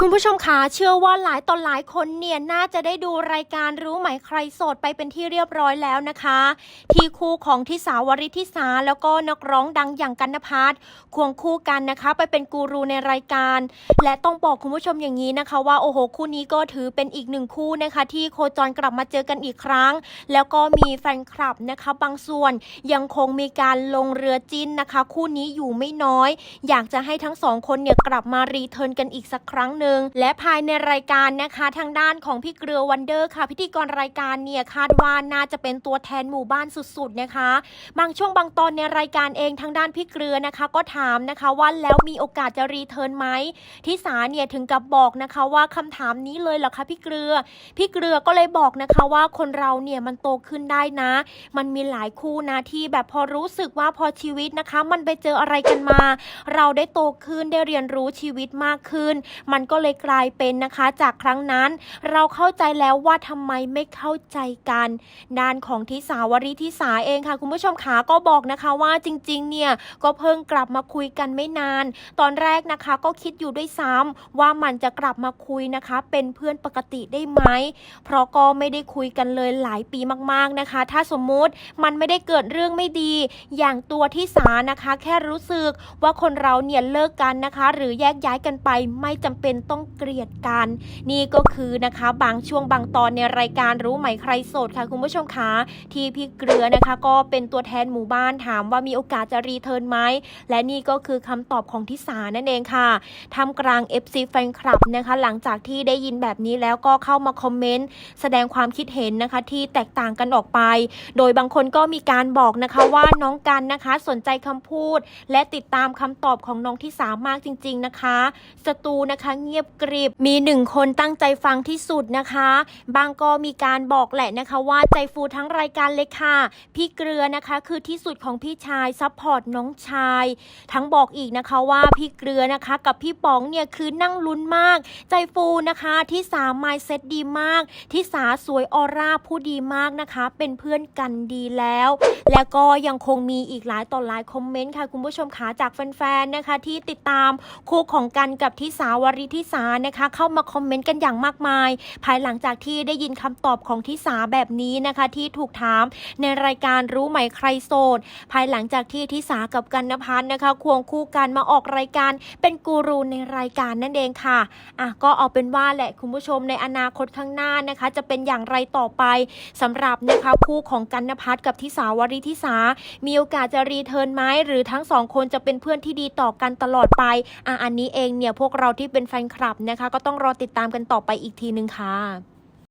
คุณผู้ชมคะเชื่อว่าหลายต่อหลายคนเนี่ยน่าจะได้ดูรายการรู้ไหมใครโสดไปเป็นที่เรียบร้อยแล้วนะคะ ที่คู่ของทิสาวริทิสาแล้วก็นักร้องดังอย่างกันนภัทรควงคู่กันนะคะ ไปเป็นกูรูในรายการ และต้องบอกคุณผู้ชมอย่างนี้นะคะ ว่าโอ้โหคู่นี้ก็ถือเป็นอีกหนึ่งคู่นะคะ ที่โคจรกลับมาเจอกันอีกครั้ง แล้วก็มีแฟนคลับนะคะ บางส่วนยังคงมีการลงเรือจิ้นนะคะ คู่นี้อยู่ไม่น้อย อยากจะให้ทั้งสองคนเนี่ยกลับมารีเทิร์นกันอีกสักครั้งหนึ่งและภายในรายการนะคะทางด้านของพี่เกลือวันเดอร์ค่ะ พิธีกรรายการเนี่ยคาดว่าน่าจะเป็นตัวแทนหมู่บ้านสุดๆนะคะ บางช่วงบางตอนในรายการเองทางด้านพี่เกลือนะคะ ก็ถามนะคะว่าแล้วมีโอกาสจะรีเทิร์นไหมทิสาเนี่ยถึงกับบอกนะคะว่าคำถามนี้เลยเหรอคะพี่เกลือ พี่เกลือก็เลยบอกนะคะว่าคนเราเนี่ยมันโตขึ้นได้นะ มันมีหลายคู่นะที่แบบพอรู้สึกว่าพอชีวิตนะคะ มันไปเจออะไรกันมา เราได้โตขึ้นได้เรียนรู้ชีวิตมากขึ้น มันก็เลยกลายเป็นนะคะ จากครั้งนั้นเราเข้าใจแล้วว่าทำไมไม่เข้าใจกันด้านของทิสาวริทิสาเองค่ะ คุณผู้ชมขาก็บอกนะคะว่าจริงๆ เนี่ยก็เพิ่งกลับมาคุยกันไม่นาน ตอนแรกนะคะก็คิดอยู่ด้วยซ้ำว่ามันจะกลับมาคุยนะคะ เป็นเพื่อนปกติได้ไหมเพราะก็ไม่ได้คุยกันเลยหลายปีมากๆนะคะ ถ้าสมมุติมันไม่ได้เกิดเรื่องไม่ดี อย่างตัวที่สานะคะ แค่รู้สึกว่าคนเราเนี่ยเลิกกันนะคะ หรือแยกย้ายกันไปไม่จำเป็นต้องเกลียดกัน นี่ก็คือนะคะบางช่วงบางตอนในรายการรู้ไหมใครโสดค่ะคุณผู้ชมคะที่พี่เกลือนะคะ ก็เป็นตัวแทนหมู่บ้านถามว่ามีโอกาสจะรีเทิร์นไหมและนี่ก็คือคำตอบของทิสานั่นเองค่ะทำกลาง FC แฟนคลับนะคะหลังจากที่ได้ยินแบบนี้แล้วก็เข้ามาคอมเมนต์แสดงความคิดเห็นนะคะที่แตกต่างกันออกไป โดยบางคนก็มีการบอกนะคะว่าน้องกันนะคะสนใจคำพูด และติดตามคำตอบของน้องที่สามากจริง ๆนะคะ สตูนะคะเงียบกริบ มีหนึ่งคนตั้งใจฟังที่สุดนะคะ บางก็มีการบอกแหละนะคะว่าใจฟูทั้งรายการเลยค่ะ พี่เกลือนะคะคือที่สุดของพี่ชายซัพพอร์ตน้องชาย ทั้งบอกอีกนะคะว่าพี่เกลือนะคะกับพี่ป๋องเนี่ยคือนั่งลุ้นมาก ใจฟูนะคะที่สามไมเซ็ตดีมาก ที่สาสวยออร่าผู้ดีมากนะคะ เป็นเพื่อนกันดีแล้ว แล้วก็ยังคงมีอีกหลายต่อหลายคอมเมนต์ค่ะคุณผู้ชมขาจากแฟนๆนะคะที่ติดตามคู่ของกันกับที่สาวริที่สานะคะ เข้ามาคอมเมนต์กันอย่างมากมาย ภายหลังจากที่ได้ยินคำตอบของที่สาแบบนี้นะคะ ที่ถูกถามในรายการรู้ไหมใครโสด ภายหลังจากที่ทิสากับกันนภัทรนะคะ ควงคู่กันมาออกรายการ เป็นกูรูในรายการนั่นเองค่ะอะก็เอาเป็นว่าแหละคุณผู้ชมในอนาคตข้างหน้านะคะ จะเป็นอย่างไรต่อไปสำหรับนะคะคู่ของกันนภัทรกับทิสาวริทิสา มีโอกาสจะรีเทิร์นไหมหรือทั้งสองคนจะเป็นเพื่อนที่ดีต่อกันตลอดไปอะอันนี้เองเนี่ยพวกเราที่เป็นแฟนนคลับนะคะ ก็ต้องรอติดตามกันต่อไปอีกทีนึงค่ะ